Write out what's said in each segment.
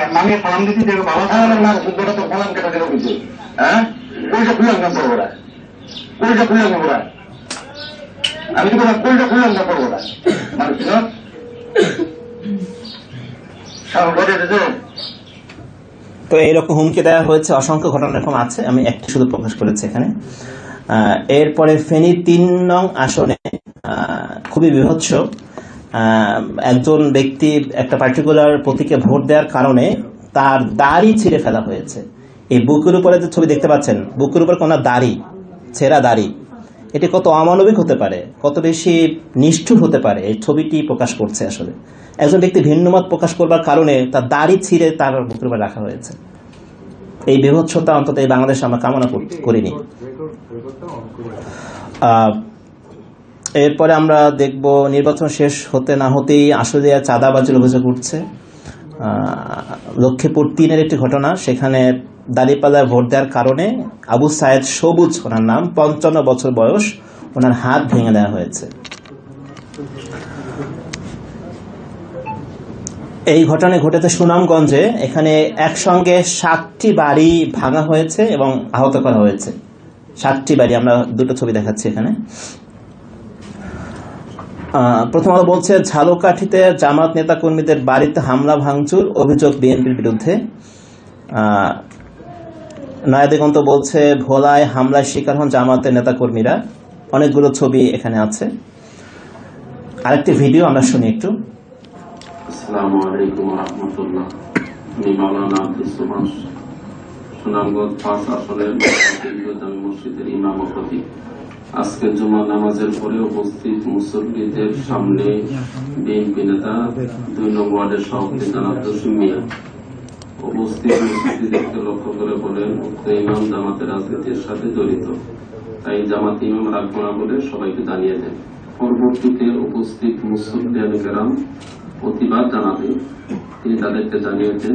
আগে মামিয়ে ফলাম দিতে দেবে বাবা আমার না তো ফলাম কেটে কিছু হ্যাঁ? কোনটা খুললাম না করব খুললাম না ওরা আমি তো খুললাম না করব না মানুষ না সারা ঘটে দিতে। তো এইরকম হুমকি দেওয়া হয়েছে অসংখ্য ঘটনা এরকম আছে আমি একটি শুধু প্রকাশ করেছি এখানে। আহ, এরপরে ফেনী তিন নং আসনে আহ, খুবই বিভৎস। একজন ব্যক্তি একটা পার্টিকুলার প্রতীকে ভোট দেওয়ার কারণে তার দাড়ি ছিঁড়ে ফেলা হয়েছে। এই বুকের উপরে যে ছবি দেখতে পাচ্ছেন, বুকের উপর কোনো দাড়ি, ছেঁড়া দাড়ি, এটি কত অমানবিক হতে পারে, কত বেশি নিষ্ঠুর হতে পারে, এই ছবিটি প্রকাশ করছে আসলে। একজন ব্যক্তি ভিন্নমত প্রকাশ করবার কারণে তার দাড়ি ছিঁড়ে তার বুকের উপর রাখা হয়েছে। এই বিভৎসতা অন্তত এই বাংলাদেশে আমরা কামনা কর- করিনি। এরপরে আমরা দেখব নির্বাচন শেষ হতে না হতেই আসলে চাঁদাবাজির অভিযোগ উঠছে। লক্ষ্মীপুর তিনের একটি ঘটনা, সেখানে দাঁড়িপাল্লায় ভোট দেওয়ার কারণে আবু সায়েদ সবুজ, ওনার নাম, পঞ্চান্ন বছর বয়স, ওনার হাত ভেঙে দেওয়া হয়েছে। এই ঘটনা ঘটেছে সুনামগঞ্জে, এখানে একসঙ্গে সাতটি বাড়ি ভাঙা হয়েছে এবং আহত করা হয়েছে। সাতটি বাড়ি, আমরা দুটো ছবি দেখাচ্ছি এখানে। আহ, প্রথমত বলছে ঝালকাঠিতে জামাত নেতা কর্মীদের বাড়িতে হামলা ভাঙচুর অভিযোগ বিএনপির বিরুদ্ধে। নয়াদিগন্ত বলছে ভোলায় হামলার শিকার হন জামাতের নেতা কর্মীরা অনেকগুলো ছবি এখানে আছে। আরেকটি ভিডিও আমরা শুনি একটু। সুনামগঞ্জ পাঁচ আসনের মসজিদের ইমাম আজকে জুমা নামাজের পরে উপস্থিত মুসল্লিদের সামনে বিএনপি নেতা দুই নম্বর ওয়ার্ডের সভাপতি জানাব মিয়া। উপস্থিত মুসল্লিদেরকে লক্ষ্য করে বলেন, উক্ত ইমাম জামাতের রাজনীতির সাথে জড়িত। তাই জামাত ইমাম রাখব না বলে সবাইকে জানিয়ে দেন। পরবর্তীতে উপস্থিত মুসল্লিয়ান গ্রাম প্রতিবাদ জানাবে। তিনি তাদেরকে জানিয়েছেন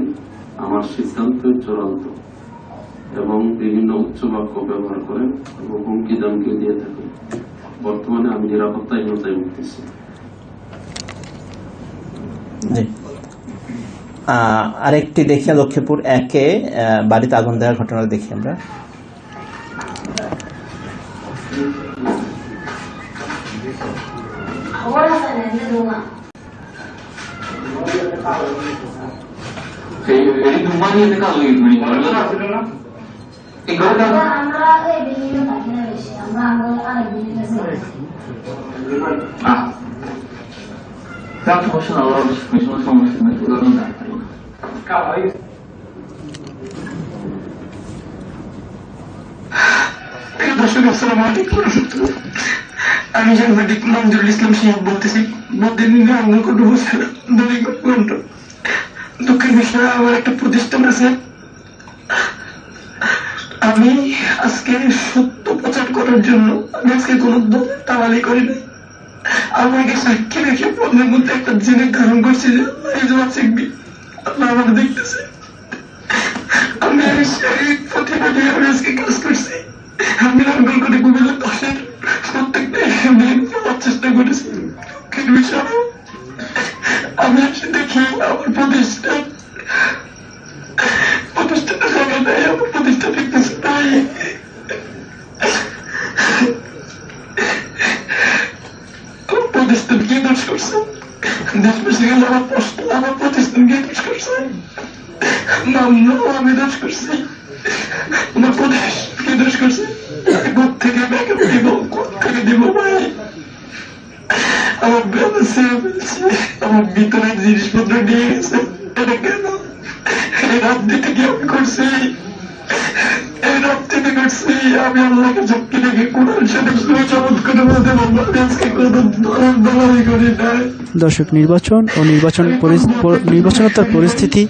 আমার সিদ্ধান্ত চূড়ান্ত। এবং বিভিন্ন উচ্চ বাক্য ব্যবহার করেন এবং হুমকি দামকি দিয়ে থাকেন। বর্তমানে আমি নিরাপত্তাহীনতায় উঠতেছি আরেকটি দেখি লক্ষ্মীপুর একে বাড়িতে আগুন দেওয়ার ঘটনা দেখি আমরা। এই ঘরটা আমরা এই বিল্ডিং এ থাকি না বেশি আমরা আমরা আরেক বিল্ডিং এ থাকি আহ তাতে বসে সমস্যা নেই তো কারণ দর্শক আসসালামু আলাইকুম আমি সাংবাদিক মঞ্জুরুল ইসলাম সিং বলতেছি বছর দলিগঞ্জ দুঃখের বিষয় আমার একটা প্রতিষ্ঠান আছে। আমি আজকে সত্য প্রচার করার জন্য, আমি আজকে কোনো দলের করি না আমাকে সাক্ষী রেখে পণ্যের মধ্যে একটা জিনিস ধারণ করছি যে জবাব আল্লাহ আমাকে দেখতেছে। আমি সেই প্রতিবাদে আমি আজকে কাজ করছি। আমি লঙ্ঘন করে দশের প্রত্যেকটা দিন পাওয়ার চেষ্টা করেছি। আমি এসে দেখি, আমার প্রতিষ্ঠান প্রতিষ্ঠানের জায়গা নেই আমার প্রতিষ্ঠান দেখতেছে তাই আমার প্রতিষ্ঠান কি দোষ করছে দেশবাসী গেলে আমার প্রশ্ন আমার প্রতিষ্ঠান কি দোষ করছে মামলা আমি দোষ করছি আমার প্রদেশ কি দোষ করছে কোথ থেকে ব্যাকআপ দিব কোথ থেকে দিব ভাই আমার ব্যবসা ফেলছে আমার ভিতরে জিনিসপত্র নিয়ে গেছে এটা কেন এই রাজনীতি কি আমি করছি এই করছি আমি আল্লাহকে রেখে কোরআন শরীফ চমৎ করে বলতে আজকে কোনো করি নাই দর্শক নির্বাচন ও নির্বাচন নির্বাচনোত্তর পরিস্থিতি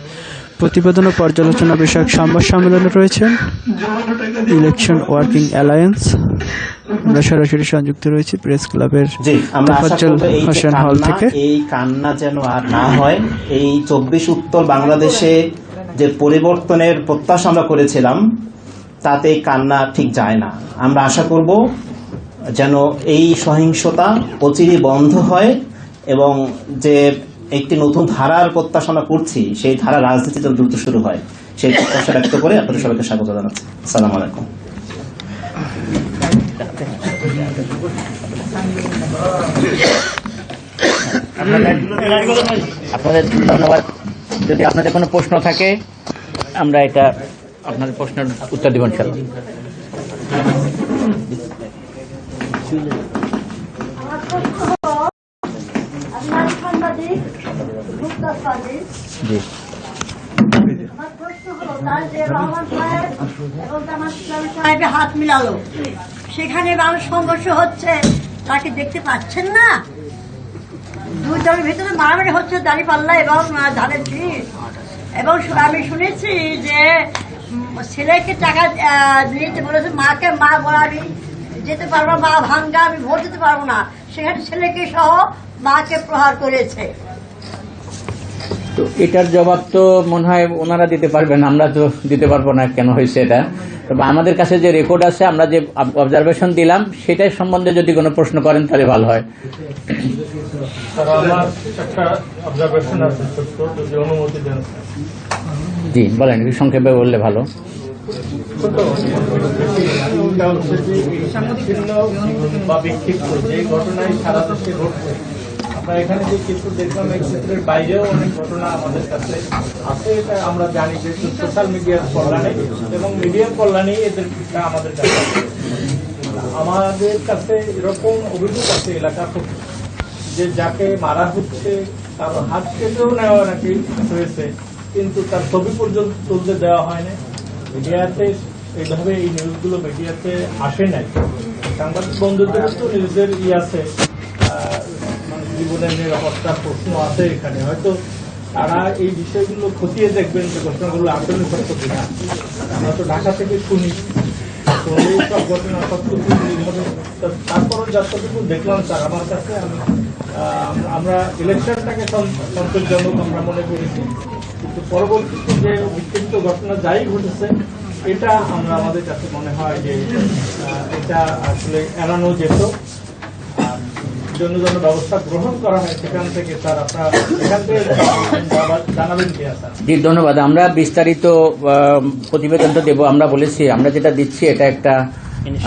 প্রতিবেদন ও পর্যালোচনা বিষয়ক সংবাদ সম্মেলনে রয়েছেন ইলেকশন ওয়ার্কিং অ্যালায়েন্স আমরা সরাসরি সংযুক্ত রয়েছি প্রেস ক্লাবের তোফাজ্জল হোসেন হল থেকে। এই কান্না যেন আর না হয় এই চব্বিশ উত্তর বাংলাদেশে যে পরিবর্তনের প্রত্যাশা আমরা করেছিলাম তাতে কান্না ঠিক যায় না। আমরা আশা করব যেন এই সহিংসতা অচিরে বন্ধ হয় এবং যে একটি নতুন ধারার প্রত্যাশনা করছি, সেই ধারা রাজনীতি যেন দ্রুত শুরু হয়। সেই প্রত্যাশা ব্যক্ত করে আপনাদের সবাইকে স্বাগত জানাচ্ছি। আসসালামু আলাইকুম। আপনাদের ধন্যবাদ। যদি আপনাদের কোনো প্রশ্ন থাকে, আমরা এটা আপনাদের প্রশ্নের উত্তর দিব ইনশাল্লাহ আমার প্রশ্ন হলো আপনার সাংবাদিক মুক্তার সাদিক জি। আমার প্রশ্ন হলো তার যে রহমান সাহেব এবং জামাত ইসলামী সাহেবের হাত মিলালো সেখানে মানুষ সংঘর্ষ হচ্ছে তাকে দেখতে পাচ্ছেন না? দুই দলের ভিতরে মারামারি হচ্ছে দাড়ি পাল্লা এবং ধানের এবং আমি শুনেছি যে ছেলেকে টাকা দিতে বলেছে, মাকে মা বলা, আমি যেতে পারব মা ভাঙ্গা, আমি ভোট দিতে পারব না। সেখানে ছেলেকে সহ মাকে প্রহার করেছে। তো এটার জবাব তো মনে হয় ওনারা দিতে পারবেন আমরা তো দিতে পারব না কেন হয়েছে এটা। তবে আমাদের কাছে যে রেকর্ড আছে আমরা যে অবজারভেশন দিলাম সেটার সম্বন্ধে যদি কোনো প্রশ্ন করেন তাহলে ভালো হয়। জি বলেন সংক্ষেপে বললে ভালো। বা যে ঘটনায় সারা দেশে ঘটছে আমরা এখানে যে কিছু দেখলাম, এই ক্ষেত্রের বাইরেও অনেক ঘটনা আমাদের কাছে আছে, এটা আমরা জানি যে সোশ্যাল মিডিয়ার কল্যাণে এবং মিডিয়ার কল্যাণেই এদের আমাদের কাছে আমাদের কাছে এরকম অভিযোগ আছে এলাকা থেকে যে যাকে মারা হচ্ছে, তার হাত কেটেও নেওয়া নাকি হয়েছে, কিন্তু তার ছবি পর্যন্ত তুলতে দেওয়া হয়নি। মিডিয়াতে এইভাবে এই নিউজগুলো মিডিয়াতে আসে নাই। সাংবাদিক বন্ধুদের তো নিউজের ই আছে। জীবনের নিরাপত্তার প্রশ্ন আছে এখানে, হয়তো তারা এই বিষয়গুলো খতিয়ে দেখবেন যে ঘটনাগুলো আসলে সত্য কিনা। আমরা তো ঢাকা থেকে শুনি, তো এই সব ঘটনা যতটুকু দেখলাম স্যার, আমার কাছে আমি আমরা ইলেকশনটাকে সন- সন্তোষজনক আমরা মনে করেছি। কিন্তু পরবর্তীতে যে বিক্ষিপ্ত ঘটনা যাই ঘটেছে, এটা আমরা আমাদের কাছে মনে হয় যে এটা আসলে এড়ানো যেত। জন্য জন্য ব্যবস্থা গ্রহণ করা হয় সেখান থেকে স্যার আপনারা এখান থেকে জানাবেন কি স্যার? জি ধন্যবাদ। আমরা বিস্তারিত আহ, প্রতিবেদন তো দেবো আমরা বলেছি আমরা যেটা দিচ্ছি এটা একটা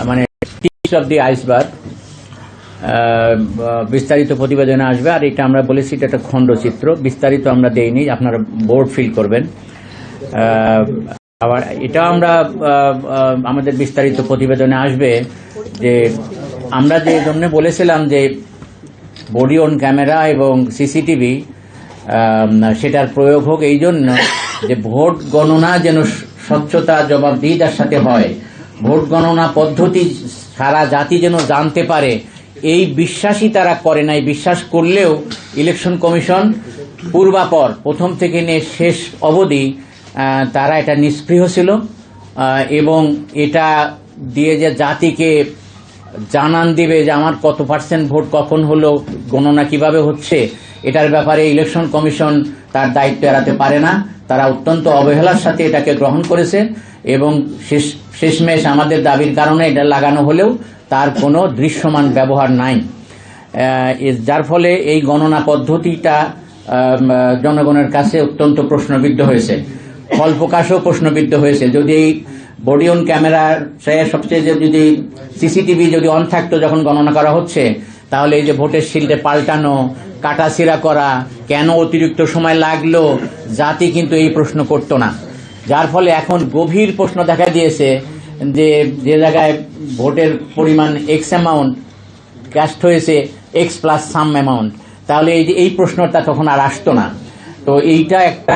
মানে অফ দি আইসবার্গ বিস্তারিত প্রতিবেদনে আসবে আর এটা আমরা বলেছি এটা একটা খণ্ডচিত্র। বিস্তারিত আমরা দেইনি আপনারা বোর্ড ফিল করবেন। আবার এটা আমরা আমাদের বিস্তারিত প্রতিবেদনে আসবে যে আমরা যে জন্য বলেছিলাম যে বডি অন ক্যামেরা এবং সিসিটিভি সেটার প্রয়োগ হোক এই জন্য যে ভোট গণনা যেন স্বচ্ছতা জবাবদিহিতার সাথে হয়, ভোট গণনা পদ্ধতি সারা জাতি যেন জানতে পারে, এই বিশ্বাসই তারা করে নাই। বিশ্বাস করলেও ইলেকশন কমিশন পূর্বাপর, প্রথম থেকে নিয়ে শেষ অবধি তারা এটা নিষ্ক্রিয় ছিল এবং এটা দিয়ে যে জাতিকে জানান দিবে যে আমার কত পার্সেন্ট ভোট কখন হলো, গণনা কীভাবে হচ্ছে, এটার ব্যাপারে ইলেকশন কমিশন তার দায়িত্ব এড়াতে পারে না। তারা অত্যন্ত অবহেলার সাথে এটাকে গ্রহণ করেছে এবং শেষ, শেষমেশ আমাদের দাবির কারণে এটা লাগানো হলেও তার কোনো দৃশ্যমান ব্যবহার নাই। যার ফলে এই গণনা পদ্ধতিটা জনগণের কাছে অত্যন্ত প্রশ্নবিদ্ধ হয়েছে। ফল প্রকাশও প্রশ্নবিদ্ধ হয়েছে। যদি এই বডি অন ক্যামেরার সবচেয়ে যদি সিসিটিভি যদি অন থাকতো যখন গণনা করা হচ্ছে, তাহলে এই যে ভোটের শিল্ডে পাল্টানো, কাটাছিড়া করা, কেন অতিরিক্ত সময় লাগল, জাতি কিন্তু এই প্রশ্ন করতো না। যার ফলে এখন গভীর প্রশ্ন দেখা দিয়েছে যে যে জায়গায় ভোটের পরিমাণ এক্স অ্যামাউন্ট ক্যাস্ট হয়েছে এক্স প্লাস সাম অ্যামাউন্ট তাহলে এই যে এই প্রশ্নটা তখন আর আসতো না। তো এইটা একটা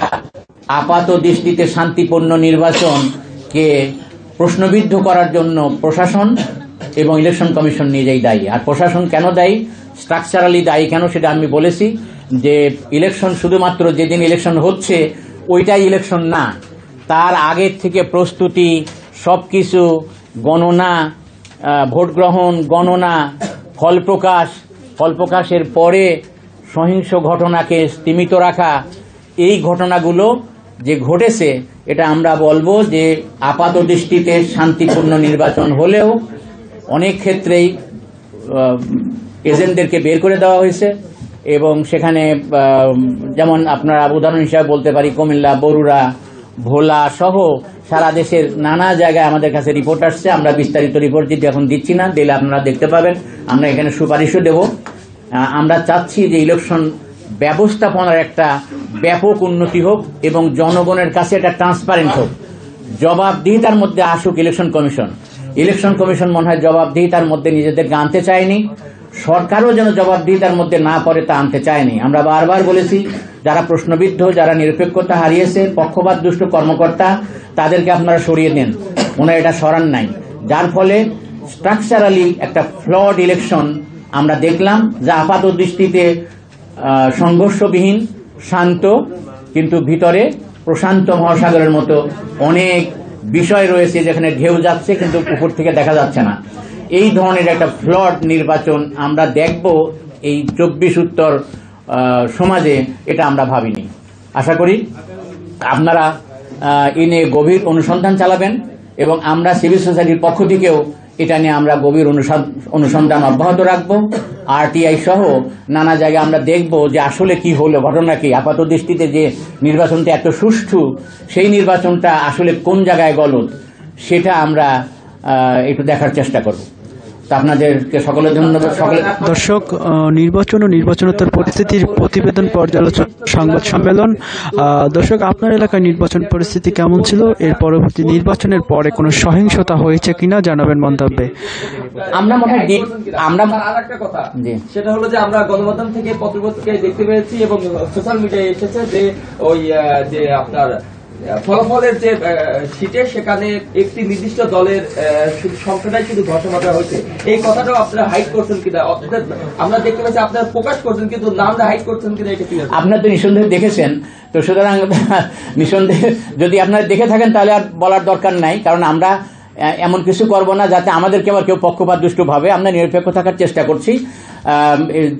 আপাত দৃষ্টিতে শান্তিপূর্ণ নির্বাচনকে প্রশ্নবিদ্ধ করার জন্য প্রশাসন এবং ইলেকশন কমিশন নিজেই দায়ী। আর প্রশাসন কেন দায়ী? স্ট্রাকচারালি দায়ী কেন সেটা আমি বলেছি যে ইলেকশন শুধুমাত্র যেদিন ইলেকশন হচ্ছে ওইটাই ইলেকশন না। তার আগের থেকে প্রস্তুতি সবকিছু গণনা আহ, ভোট গ্রহণ গণনা ফল প্রকাশ ফল প্রকাশের পরে সহিংস ঘটনাকে স্তীমিত রাখা এই ঘটনাগুলো যে ঘটেছে, এটা আমরা বলব যে আপাত দৃষ্টিতে শান্তিপূর্ণ নির্বাচন হলেও অনেক ক্ষেত্রেই এজেন্টদেরকে বের করে দেওয়া হয়েছে এবং সেখানে যেমন আপনারা উদাহরণ হিসাবে বলতে পারি, কুমিল্লা, বরুড়া, ভোলা সহ সারা দেশের নানা জায়গায় আমাদের কাছে রিপোর্ট আসছে। আমরা বিস্তারিত রিপোর্ট যদি এখন দিচ্ছি না, দিলে আপনারা দেখতে পাবেন। আমরা এখানে সুপারিশও দেব। আমরা চাচ্ছি যে ইলেকশন ব্যবস্থাপনার একটা ব্যাপক উন্নতি হোক এবং জনগণের কাছে এটা ট্রান্সপারেন্ট হোক। জবাবদিহিতার মধ্যে আসুক ইলেকশন কমিশন ইলেকশন কমিশন মনে হয় জবাবদিহিতার মধ্যে নিজেদেরকে আনতে চায়নি। সরকারও যেন জবাবদিহিতার মধ্যে না পড়ে তা আনতে চায়নি। আমরা বারবার বলেছি, যারা প্রশ্নবিদ্ধ, যারা নিরপেক্ষতা হারিয়েছে, পক্ষপাত দুষ্ট কর্মকর্তা, তাদেরকে আপনারা সরিয়ে দেন। ওনার এটা সরান নাই। যার ফলে স্ট্রাকচারালি একটা ফ্লড ইলেকশন আমরা দেখলাম, যা আপাত দৃষ্টিতে সংঘর্ষবিহীন শান্ত, কিন্তু ভিতরে প্রশান্ত মহাসাগরের মতো অনেক বিষয় রয়েছে যেখানে ঢেউ যাচ্ছে কিন্তু উপর থেকে দেখা যাচ্ছে না। এই ধরনের একটা ফ্লড নির্বাচন আমরা দেখব এই চব্বিশ উত্তর সমাজে, এটা আমরা ভাবিনি। আশা করি আপনারা এ নিয়ে গভীর অনুসন্ধান চালাবেন এবং আমরা সিভিল সোসাইটির পক্ষ থেকেও এটা নিয়ে আমরা গভীর অনুসন- অনুসন্ধান অব্যাহত রাখব। আরটিআই সহ নানা জায়গায় আমরা দেখব যে আসলে কি হলো, ঘটনা কি। আপাত দৃষ্টিতে যে নির্বাচনটা এত সুষ্ঠু, সেই নির্বাচনটা আসলে কোন জায়গায় গলত সেটা আমরা একটু দেখার চেষ্টা করব। আপনাদেরকে সকলের ধন্যবাদ সকলে দর্শক নির্বাচন ও নির্বাচনোত্তর পরিস্থিতির প্রতিবেদন পর্যালোচনা সংবাদ সম্মেলন। দর্শক আপনার এলাকায় নির্বাচন পরিস্থিতি কেমন ছিল? এর পরবর্তী নির্বাচনের পরে কোনো সহিংসতা হয়েছে কিনা জানাবেন মন্তব্যে। আমরা মনে হয় আমরা আর একটা কথা। সেটা হলো যে আমরা গণমাধ্যম থেকে পত্রপত্রিকায় দেখতে পেয়েছি এবং সোশ্যাল মিডিয়ায় এসেছে যে ওই যে আপনার ফলাফলের যে সিটে সেখানে একটি নির্দিষ্ট দলের সংখ্যাটাই শুধু ঘোষণা করা হয়েছে। এই কথাটাও আপনারা হাইট করছেন কিনা? আমরা দেখতে পাচ্ছি, আপনারা প্রকাশ করছেন, কিন্তু নামটা হাইট করছেন কিনা এটা ক্লিয়ার আপনার তো নিঃসন্দেহে দেখেছেন। তো সুতরাং, নিঃসন্দেহে যদি আপনারা দেখে থাকেন, তাহলে আর বলার দরকার নাই। কারণ আমরা এমন কিছু করব না যাতে আমাদেরকে আবার কেউ পক্ষপাত দুষ্ট ভাবে। আমরা নিরপেক্ষ থাকার চেষ্টা করছি।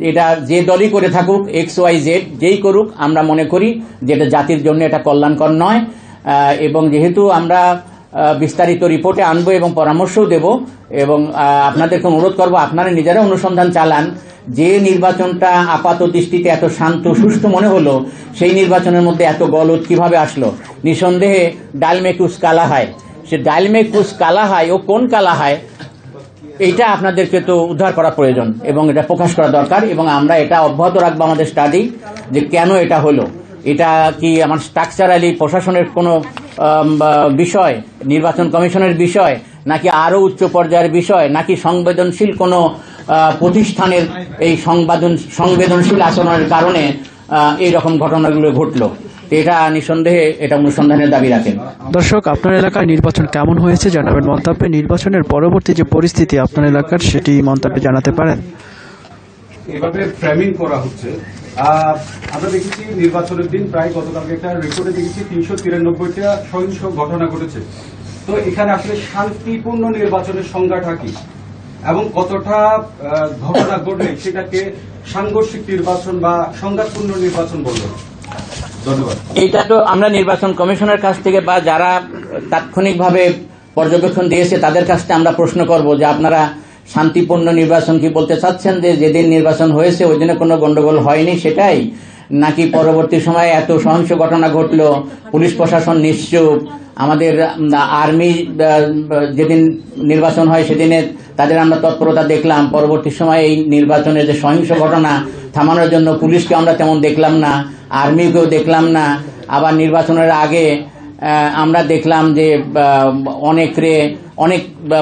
এটা যে দলই করে থাকুক এক্স ওয়াই জেড যেই করুক, আমরা মনে করি যে এটা জাতির জন্য এটা কল্যাণকর নয়। এবং যেহেতু আমরা বিস্তারিত রিপোর্টে আনব এবং পরামর্শও দেব এবং আপনাদেরকে অনুরোধ করব, আপনারা নিজেরা অনুসন্ধান চালান। যে নির্বাচনটা আপাত দৃষ্টিতে এত শান্ত, সুস্থ মনে হলো, সেই নির্বাচনের মধ্যে এত গলদ কীভাবে আসলো? নিঃসন্দেহে ডালমেকুস কালা হয়। সে ডালমেকুস কালা হয়, ও কোন কালা হয়, এইটা আপনাদেরকে তো উদ্ধার করা প্রয়োজন এবং এটা প্রকাশ করা দরকার এবং আমরা এটা অব্যাহত রাখব আমাদের স্টাডি যে কেন এটা হলো। এটা কি আমার স্ট্রাকচারালি প্রশাসনের কোনো বিষয়, নির্বাচন কমিশনের বিষয়, নাকি আরও উচ্চ পর্যায়ের বিষয়, নাকি সংবেদনশীল কোনো প্রতিষ্ঠানের এই সংবেদন, সংবেদনশীল আচরণের কারণে এই রকম ঘটনাগুলো ঘটলো। এটা নিঃসন্দেহে এটা অনুসন্ধানের দাবি রাখেন। দর্শক আপনার এলাকায় নির্বাচন কেমন হয়েছে জানাবেন মন্তব্যে। নির্বাচনের পরবর্তী যে পরিস্থিতি আপনার এলাকার সেটি মন্তব্যে জানাতে পারেন। এভাবে ফ্রেমিং করা হচ্ছে। আহ, আমরা দেখেছি নির্বাচনের দিন প্রায় গতকালকে একটা রেকর্ডে দেখেছি তিনশো তিরানব্বইটা সহিংস ঘটনা ঘটেছে। তো এখানে আসলে শান্তিপূর্ণ নির্বাচনের সংজ্ঞাটা কি? এবং কতটা আহ, ঘটনা ঘটলে সেটাকে সাংঘর্ষিক নির্বাচন বা সংঘাতপূর্ণ নির্বাচন বলব? এইটা তো আমরা নির্বাচন কমিশনের কাছ থেকে বা যারা তাৎক্ষণিকভাবে পর্যবেক্ষণ দিয়েছে, তাদের কাছ থেকে আমরা প্রশ্ন করব যে আপনারা শান্তিপূর্ণ নির্বাচন কি বলতে চাচ্ছেন যে যেদিন নির্বাচন হয়েছে, ওই দিনে কোনো গন্ডগোল হয়নি সেটাই? নাকি পরবর্তী সময়ে এত সহিংস ঘটনা ঘটলো? পুলিশ প্রশাসন নিশ্চুপ। আমাদের আর্মি যেদিন নির্বাচন হয় সেদিনে তাদের আমরা তৎপরতা দেখলাম। পরবর্তী সময়ে এই নির্বাচনের যে সহিংস ঘটনা থামানোর জন্য পুলিশকে আমরা তেমন দেখলাম না, আর্মিকেও দেখলাম না। আবার নির্বাচনের আগে আমরা দেখলাম যে অনেক রে, অনেক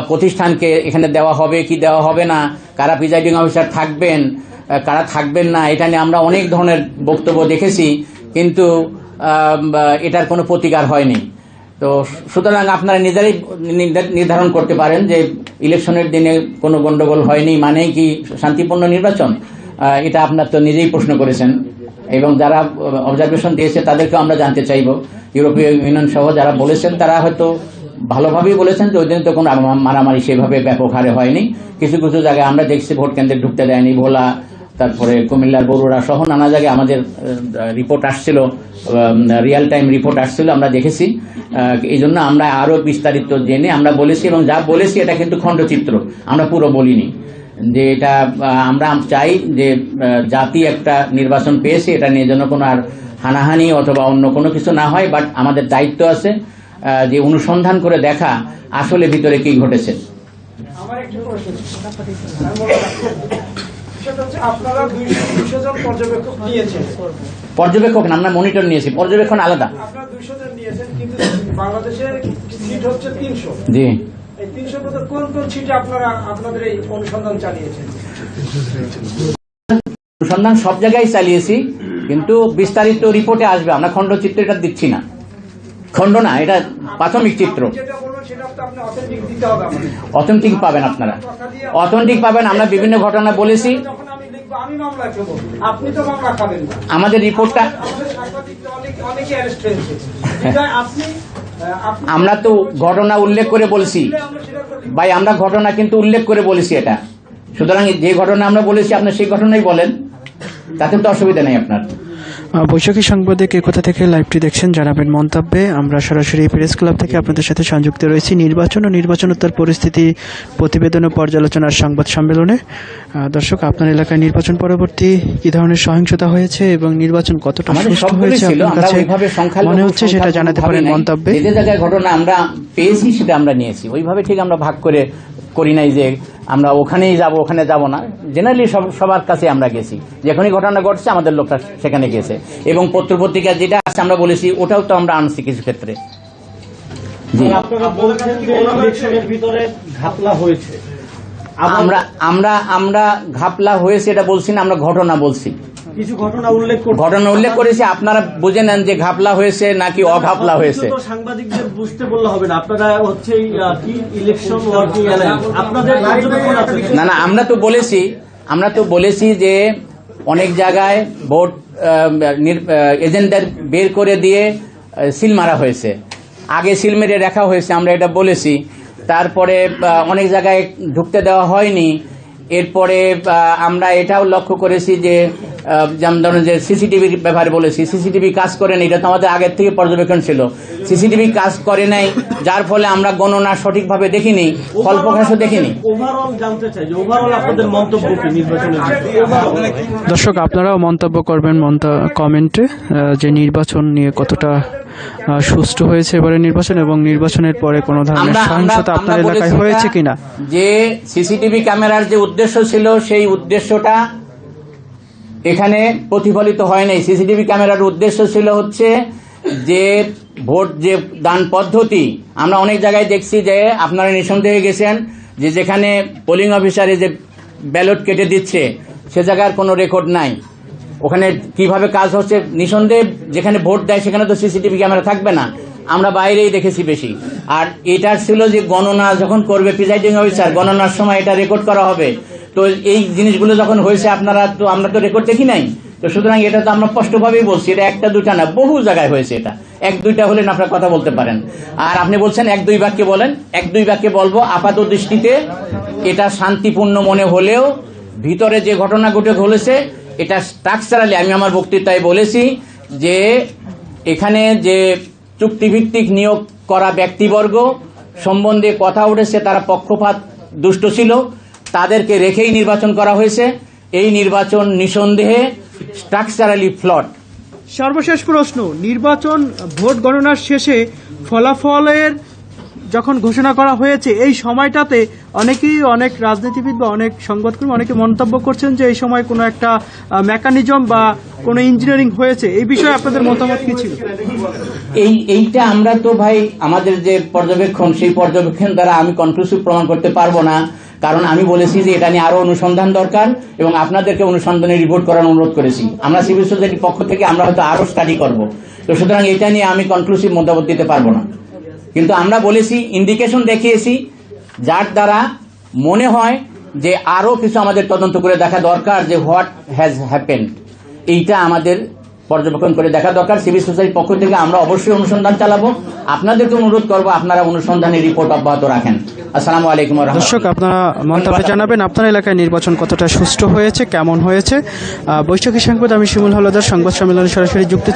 প্রতিষ্ঠানকে এখানে দেওয়া হবে কি দেওয়া হবে না, কারা প্রিজাইডিং অফিসার থাকবেন কারা থাকবেন না, এটা নিয়ে আমরা অনেক ধরনের বক্তব্য দেখেছি, কিন্তু এটার কোনো প্রতিকার হয়নি। তো সুতরাং আপনারা নিজেরাই নির্ধারণ করতে পারেন যে ইলেকশনের দিনে কোনো গন্ডগোল হয়নি, মানেই কি শান্তিপূর্ণ নির্বাচন? এটা আপনার তো নিজেই প্রশ্ন করেছেন। এবং যারা অবজারভেশন দিয়েছে তাদেরকে আমরা জানতে চাইব। ইউরোপীয় ইউনিয়ন সহ যারা বলেছেন, তারা হয়তো ভালোভাবেই বলেছেন যে ওই দিন তো কোনো মারামারি সেভাবে ব্যাপক হারে হয়নি। কিছু কিছু জায়গায় আমরা দেখছি ভোট কেন্দ্রে ঢুকতে দেয়নি, ভোলা তারপরে কুমিল্লার বরুড়া সহ নানা জায়গায় আমাদের রিপোর্ট আসছিল রিয়েল টাইম রিপোর্ট আসছিল, আমরা দেখেছি। এই জন্য আমরা আরও বিস্তারিত জেনে আমরা বলেছি এবং যা বলেছি এটা কিন্তু খণ্ডচিত্র, আমরা পুরো বলিনি। যে এটা আমরা চাই যে জাতি একটা নির্বাচন পেয়েছে, এটা নিয়ে যেন কোনো আর হানাহানি অথবা অন্য কোনো কিছু না হয় বাট আমাদের দায়িত্ব আছে যে অনুসন্ধান করে দেখা আসলে ভিতরে কি ঘটেছে। আমার একটি প্রশ্ন পর্যবেক্ষক না আমরা মনিটর নিয়েছি। পর্যবেক্ষণ আলাদা। জি। এই তিনশোর মধ্যে কোন কোন সিটে আপনারা আপনাদের এই অনুসন্ধান চালিয়েছেন? অনুসন্ধান সব জায়গায় চালিয়েছি কিন্তু বিস্তারিত রিপোর্টে আসবে আমরা খণ্ডচিত্র এটা দিচ্ছি না। খণ্ড না এটা প্রাথমিক চিত্র। অথেন্টিক পাবেন আপনারা। অথেন্টিক পাবেন আমরা বিভিন্ন ঘটনা বলেছি। আমাদের রিপোর্টটা আপনি আমরা তো ঘটনা উল্লেখ করে বলছি। ভাই আমরা ঘটনা কিন্তু উল্লেখ করে বলেছি এটা। সুতরাং যে ঘটনা আমরা বলেছি আপনি সেই ঘটনাই বলেন। তাতে তো অসুবিধা নেই আপনার। বৈশাখী সাংবাদিক কোথা থেকে লাইভটি দেখছেন জানাবেন মন্তব্যে। আমরা সরাসরি প্রেস ক্লাব থেকে আপনাদের সাথে সংযুক্ত রয়েছি। নির্বাচন ও নির্বাচনোত্তর পরিস্থিতি প্রতিবেদন ও পর্যালোচনার সংবাদ সম্মেলনে। দর্শক আপনার এলাকায় নির্বাচন পরবর্তী কি ধরনের সহিংসতা হয়েছে এবং নির্বাচন কতটা সুষ্ঠু হয়েছে আপনার কাছে মনে হচ্ছে সেটা জানাতে পারেন মন্তব্যে। যে জায়গায় ঘটনা আমরা পেয়েছি সেটা আমরা নিয়েছি। ওইভাবে ঠিক আমরা ভাগ করে করি নাই যে আমরা ওখানেই যাব ওখানে যাব না। জেনারেলি সব সবার কাছে আমরা গেছি। যেখানেই ঘটনা ঘটছে আমাদের লোকটা সেখানে গেছে। এবং পত্রপত্রিকা যেটা আছে আমরা বলেছি ওটাও তো আমরা আনছি কিছু ক্ষেত্রে। আপনারা বলছেন যে ইলেকশনের ভিতরে ঘাপলা হয়েছে। আমরা আমরা আমরা ঘাপলা হয়েছে এটা বলছি না আমরা ঘটনা বলছি। কিছু ঘটনা উল্লেখ ঘটনা উল্লেখ করেছি আপনারা বুঝে নেন যে ঘাপলা হয়েছে নাকি অঘাপলা হয়েছে। সাংবাদিকদের বুঝতে বললে হবে না। আপনারা হচ্ছে কি ইলেকশন ওয়ার্কিং আপনাদের না না আমরা তো বলেছি আমরা তো বলেছি যে অনেক জায়গায় ভোট এজেন্টদের বের করে দিয়ে সিল মারা হয়েছে। আগে সিল মেরে রাখা হয়েছে আমরা এটা বলেছি। তারপরে অনেক জায়গায় ঢুকতে দেওয়া হয়নি। এরপরে আমরা এটাও লক্ষ্য করেছি যে যেমন ধরুন যে সিসিটিভির ব্যাপারে বলেছি সিসিটিভি কাজ করে নাই এটা তো আমাদের আগের থেকে পর্যবেক্ষণ ছিল। সিসিটিভি কাজ করে নাই যার ফলে আমরা গণনা সঠিকভাবে দেখিনি ফল প্রকাশও দেখিনি। ওভারঅল জানতে চাই যে ওভারঅল আপনাদের মন্তব্য কি নির্বাচনের দর্শক আপনারাও মন্তব্য করবেন মন্ত- কমেন্টে যে নির্বাচন নিয়ে কতটা সুষ্ঠু হয়েছে এবারে নির্বাচন এবং নির্বাচনের পরে কোনো ধরনের সহিংসতা আপনার এলাকায় হয়েছে কিনা? যে সিসিটিভি ক্যামেরার যে উদ্দেশ্য ছিল সেই উদ্দেশ্যটা এখানে প্রতিফলিত হয় নাই। সিসিটিভি ক্যামেরার উদ্দেশ্য ছিল হচ্ছে যে ভোট যে দান পদ্ধতি আমরা অনেক জায়গায় দেখছি যে আপনারা নিঃসন্দেহে গেছেন যে যেখানে পোলিং অফিসারে যে ব্যালট কেটে দিচ্ছে সে জায়গার কোনো রেকর্ড নাই। ওখানে কীভাবে কাজ হচ্ছে নিঃসন্দেহে যেখানে ভোট দেয় সেখানে তো সিসিটিভি ক্যামেরা থাকবে না। আমরা বাইরেই দেখেছি বেশি। আর এটার ছিল যে গণনা যখন করবে, প্রিজাইডিং অফিসার, গণনার সময় এটা রেকর্ড করা হবে। তো এই জিনিসগুলো যখন হয়েছে, আপনারা তো, আমরা তো রেকর্ড দেখি নাই। তো সুতরাং এটা তো আমরা স্পষ্টভাবেই বলছি, এটা একটা দুইটা না, বহু জায়গায় হয়েছে এটা। এক দুইটা হলে না আপনারা কথা বলতে পারেন। আর আপনি বলছেন এক দুই বাক্যে বলেন, এক দুই বাক্যে বলব আপাত দৃষ্টিতে এটা শান্তিপূর্ণ মনে হলেও ভিতরে যে ঘটনা ঘটে ঘটেছে এটা স্ট্রাকচারালি আমি আমার বক্তৃতায় বলেছি যে এখানে যে চুক্তিভিত্তিক নিয়োগ করা ব্যক্তিবর্গ সম্বন্ধে কথা উঠেছে, তারা পক্ষপাত, দুষ্ট ছিল। তাদেরকে রেখেই নির্বাচন করা হয়েছে। এই নির্বাচন নিঃসন্দেহে স্ট্রাকচারালি ফ্লট সর্বশেষ প্রশ্ন, নির্বাচন ভোট গণনার শেষে ফলাফলের যখন ঘোষণা করা হয়েছে, এই সময়টাতে অনেকেই, অনেক রাজনীতিবিদ বা অনেক সংবাদকর্মী, অনেকে মন্তব্য করছেন যে এই সময় কোনো একটা মেকানিজম বা কোনো ইঞ্জিনিয়ারিং হয়েছে। এই বিষয়ে আপনাদের মতামত কি ছিল? এই, এইটা আমরা তো ভাই, আমাদের যে পর্যবেক্ষণ, সেই পর্যবেক্ষণ দ্বারা আমি কনক্লুসিভ প্রমাণ করতে পারব না। কারণ আমি বলেছি যে এটা নিয়ে আরও অনুসন্ধান দরকার এবং আপনাদেরকে অনুসন্ধানে রিপোর্ট করার অনুরোধ করেছি। আমরা সিভিল সোসাইটির পক্ষ থেকে আমরা হয়তো আরও স্টাডি করব। তো সুতরাং এটা নিয়ে আমি কনক্লুসিভ মতামত দিতে পারব না। কিন্তু আমরা বলেছি ইন্ডিকেশন দেখিয়েছি, যার দ্বারা মনে হয় যে আরও কিছু আমাদের তদন্ত করে দেখা দরকার যে হোয়াট হ্যাজ হ্যাপেন্ড এইটা আমাদের পর্যবেক্ষণ করে দেখা দরকার সিভিল সোসাইটির পক্ষ থেকে আমরা অবশ্যই অনুসন্ধান চালাবো আপনাদেরকে অনুরোধ করব, আপনারা অনুসন্ধানের রিপোর্ট অব্যাহত রাখেন আসসালামু আলাইকুম। দর্শক, আপনারা মন্তব্য জানাবেন, আপনার এলাকায় নির্বাচন কতটা সুষ্ঠু হয়েছে, কেমন হয়েছে বৈশাখী সংবাদ আমি শিমুল হলদার, সংবাদ সম্মেলনে সরাসরি যুক্ত।